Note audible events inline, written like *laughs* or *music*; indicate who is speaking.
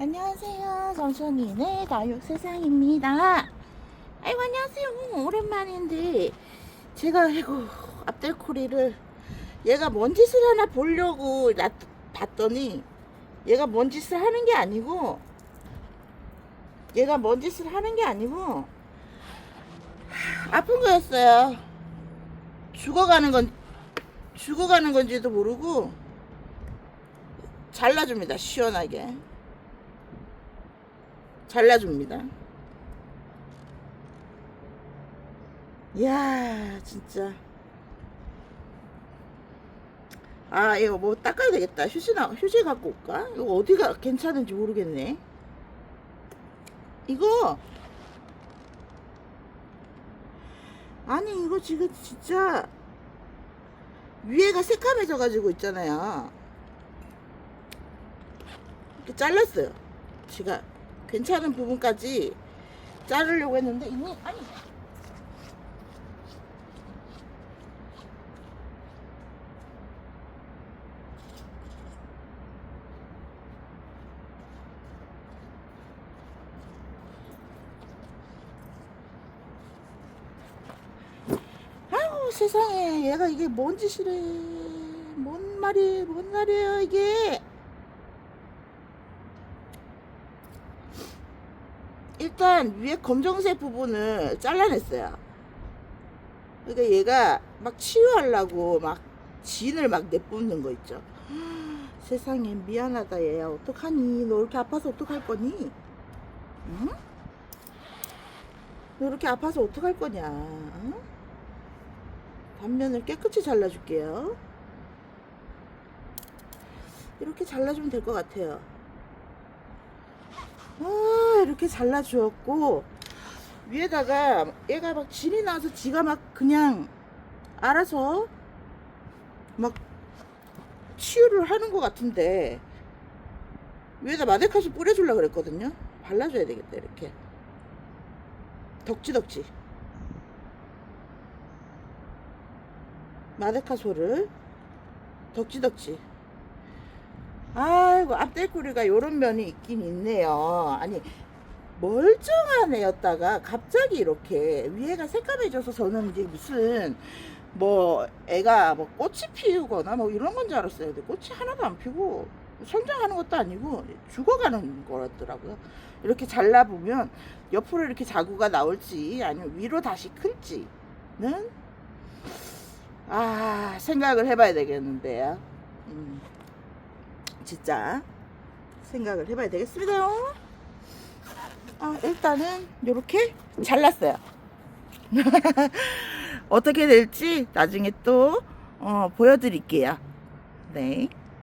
Speaker 1: 안녕하세요. 정선이네 다육 세상입니다. 아이고 안녕하세요. 오랜만인데 제가 아이고 앞들코리를 얘가 뭔 짓을 하나 보려고 놔- 봤더니 얘가 뭔 짓을 하는 게 아니고 얘가 뭔 짓을 하는 게 아니고 하, 아픈 거였어요. 죽어가는 건 죽어가는 건지도 모르고 잘라줍니다. 시원하게. 잘라줍니다. 이야, 진짜. 아, 이거 뭐 닦아야 되겠다. 휴지 나, 휴지 갖고 올까? 이거 어디가 괜찮은지 모르겠네. 이거. 아니, 이거 지금 진짜 위에가 새카매져 가지고 있잖아요. 이렇게 잘랐어요. 제가 괜찮은 부분까지 자르려고 했는데 이미 아니. 아유 세상에. 얘가 이게 뭔 짓이래. 뭔 말이 뭔 말이에요 이게 일단 위에 검정색 부분을 잘라냈어요. 그러니까 얘가 막 치유하려고 막 진을 막 내뿜는 거 있죠. *gasps* 세상에 미안하다 얘야 어떡하니 너 이렇게 아파서 어떡할 거니? 응? 너 이렇게 아파서 어떡할 거냐? 응? 단면을 깨끗이 잘라줄게요. 이렇게 잘라주면 될 것 같아요. 아, 이렇게 잘라주었고, 위에다가 얘가 막 진이 나서 지가 막 그냥 알아서 막 치유를 하는 것 같은데, 위에다 마데카시 뿌려주려고 그랬거든요. 발라줘야 되겠다, 이렇게. 덕지덕지. 마데카소를 덕지덕지. 아이고 앞대꾸리가 요런 면이 있긴 있네요. 아니 멀쩡한 애였다가 갑자기 이렇게 위에가 새까매져서 저는 이제 무슨 뭐 애가 뭐 꽃이 피우거나 뭐 이런 건 줄 알았어요. 근데 꽃이 하나도 안 피고 성장하는 것도 아니고 죽어가는 거더라고요. 이렇게 잘라보면 옆으로 이렇게 자구가 나올지 아니면 위로 다시 클지는 아 생각을 해봐야 되겠는데요. 음. 진짜 생각을 해봐야 되겠습니다. 아, 일단은 이렇게 잘랐어요. *laughs* 어떻게 될지 나중에 또 어, 보여드릴게요. 네.